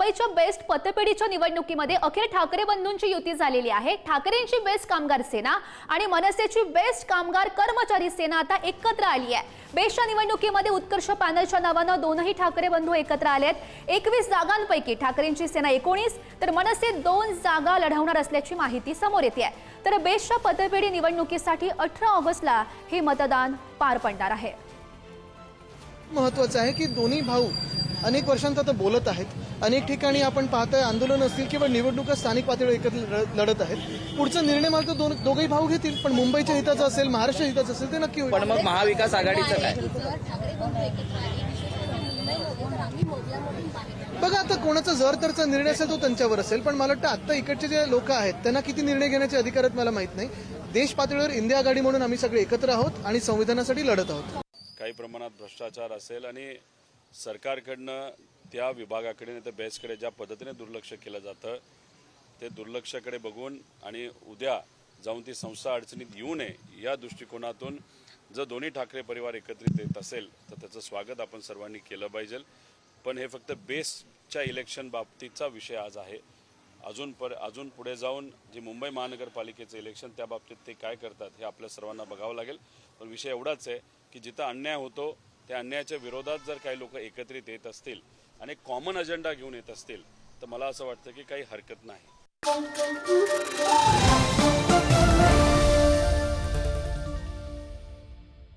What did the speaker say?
मुंबईच्या बेस्ट पतपेढीच्या निवडणुकीमध्ये अखेर ठाकरे बंधूंची युती झालेली आहे. ठाकरेंची बेस्ट कामगार सेना आणि मनसेची बेस्ट कामगार कर्मचारी सेना आता एकत्र आली आहे. बेस्टच्या निवडणुकीमध्ये उत्कर्ष पॅनलच्या नावानं दोनही ठाकरे बंधू एकत्र आले आहेत. एकवीस जागांपैकी ठाकरेंची सेना एकोणीस तर मनसे दोन जागा लढवणार असल्याची माहिती समोर येते आहे. तर बेस्टच्या पतपेढी निवडणुकीसाठी अठरा ऑगस्टला हे मतदान पार पडणार आहे. महत्वाचं आहे की दोन्ही भाऊ अनेक वर्षांत आता बोलत आहेत. अनेक ठिकाणी आपण पाहतोय आंदोलन असतील किंवा निवडणुका स्थानिक पातळीवर एकत्र लढ- लढत आहेत. पुढचा निर्णय मात्र दोन दोघंही भाऊ घेतील पण मुंबईच्या हिताचा असेल महाराष्ट्र हिताचा असेल ते नक्की होईल. पण मग महाविकास आघाडीचं काय? तर बघा आता कोणाचा जर तरचा निर्णय असेल तो त्यांच्यावर असेल पण मला वाटतं आता इकडचे जे लोक आहेत त्यांना किती निर्णय घेण्याचे अधिकार आहेत मला माहीत नाही. देश पातळीवर इंडिया आघाडी म्हणून आम्ही सगळे एकत्र आहोत आणि संविधानासाठी लढत आहोत. काही प्रमाणात भ्रष्टाचार असेल आणि सरकारकडनं त्या विभागाकडे नाही तर बेसकडे ज्या पद्धतीने दुर्लक्ष केलं जातं ते दुर्लक्षाकडे बघून आणि उद्या जाऊन ती संस्था अडचणीत येऊ नये या दृष्टिकोनातून जर दोन्ही ठाकरे परिवार एकत्रित येत असेल तर त्याचं स्वागत आपण सर्वांनी केलं पाहिजे. पण हे फक्त बेसच्या इलेक्शन बाबतीचा विषय आज आहे. अजून पर अजून पुढे जाऊन जे मुंबई महानगरपालिकेचं इलेक्शन त्या बाबतीत ते काय करतात हे आपल्या सर्वांना बघावं लागेल. पण विषय एवढाच आहे की जिथं अन्याय होतो त्या अन्यायाच्या विरोधात जर काही लोक एकत्रित येत असतील आणि कॉमन अजेंडा घेऊन येत असतील तर मला असं वाटतं की काही हरकत नाही.